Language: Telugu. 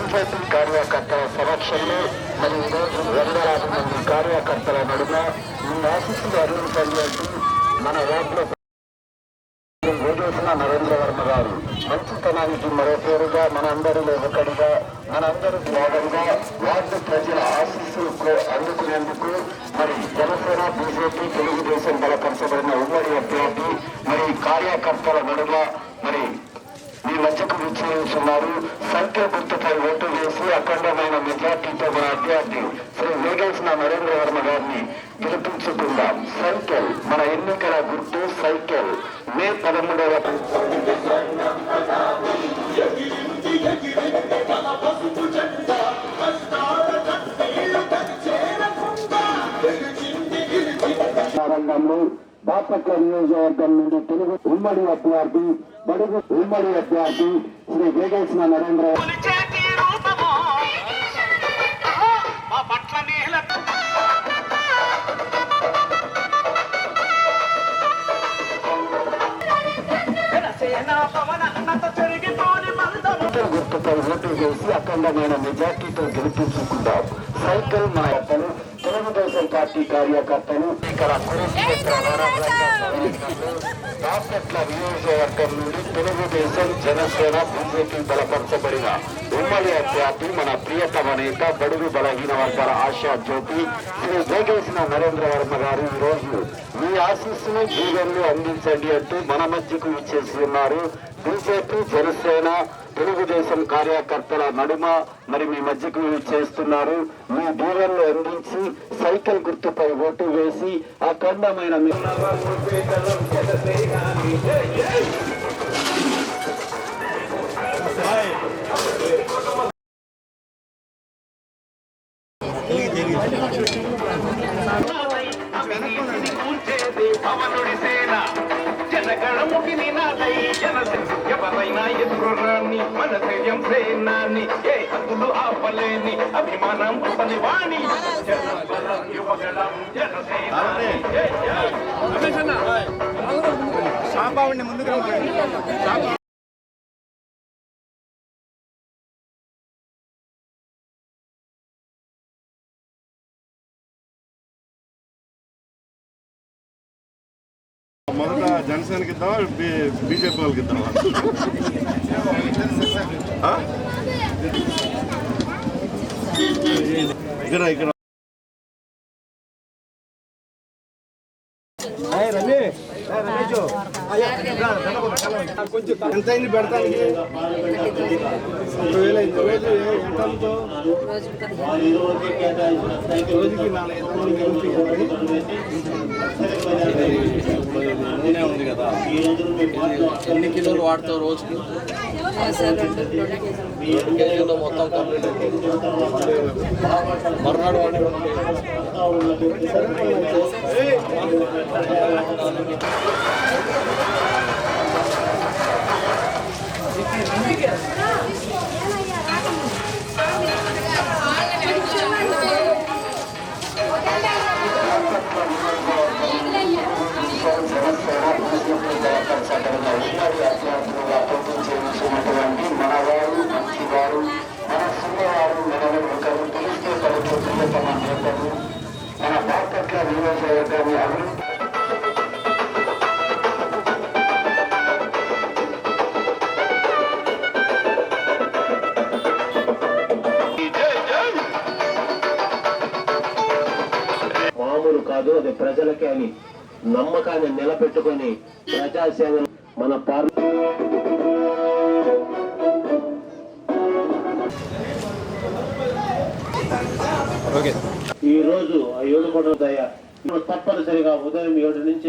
పంచాయతీ కార్యకర్తల సమక్షంలో మరి ఈరోజు వందలాది మంది కార్యకర్తల నడుమ ఈ అరుణ్ కళ్యాణ్ మన వార్డులో నరేంద్ర మంచితనానికి మరో పేరుగా మనందరిలో ఒకటిగా మనందరి భాగంగా వార్డు ప్రజల ఆశీస్సులు అందుకునేందుకు మరి జనసేన బీజేపీ తెలుగుదేశం బలపరచబడిన ఉమ్మడి అభ్యర్థి మరి కార్యకర్తల నడుమ మరి మీ మధ్యకు విచ్చేస్తున్నారు సంఖ్య గుర్తుపై ఓటు వేసి అఖండమైన మెజార్టీతో మన అభ్యర్థి శ్రీ వేగేసిన నరేంద్ర వర్మ గారిని గెలిపించుకుందాం. సైకిల్ మన ఎన్నికల గుర్తు సైకిల్. మే పదమూడవ రంగంలో బాపట్ల నియోజకవర్గం నుండి తెలుగు ఉమ్మడి అభ్యర్థి బడుగు ఉమ్మడి అభ్యర్థి శ్రీ వేగేసిన నరేంద్ర మా గుర్తుపై ఓటు వేసి అఖండమైన మెజార్టీతో గెలిపించుకుందాం. సైకిల్ అతను. తెలుగుదేశం పార్టీ కార్యకర్తలు ఇక్కడ కురుక్షేత్ర నియోజకవర్గం నుండి తెలుగుదేశం జనసేన బీజేపీ బలపరచబడిన ఉమ్మడి అభ్యర్థి మన ప్రియతమ నేత బడుగు బలహీన వర్గాల ఆశా జ్యోతి శ్రీ జోగేసిన నరేంద్ర వర్మ గారు ఈ రోజు మీ ఆశీస్సును జీవన్లు అందించండి అంటూ మన మధ్యకు ఇచ్చేసి ఉన్నారు. బీజేపీ జనసేన తెలుగుదేశం కార్యకర్తల నడుమ మరి మీ మధ్యకు చేస్తున్నారు. మీ డీలర్లు అందించి సైకిల్ గుర్తుపై ఓటు వేసి అఖండమైన పవనుడి ధైర్యం సేనాని ఏ హద్దులు ఆపలేని అభిమానం పని వాణి జనబలం యువగళం జనసేనాని జై జై సాంబావుని ముందుకు మొదట జనసేనకి ఇద్దామా బీజేపీ వాళ్ళకి ఇద్దామా? ఇక్కడ ఇక్కడ. ఎంత అయింది పెడతానికి? ఒకవేళ ఇంత రోజు రోజుకి ఎన్ని కిలోలు వాడతావు రోజుకి రెండు కేజీలో మొత్తం కంప్లీట్ అయిపోతుంది మర్నాడు వాడి రెండు ప్రియతమ నేతలు మన బాపట్ల నియోజకవర్గాన్ని అభివృద్ధి మామూలు కాదు అది ప్రజలకే అని నమ్మకాన్ని నిలబెట్టుకొని ప్రజాసేవలు మన పార్టీ ఈ రోజు ఆ ఏడు కోట్ల దయ తప్పనిసరిగా ఉదయం ఏడు నుంచి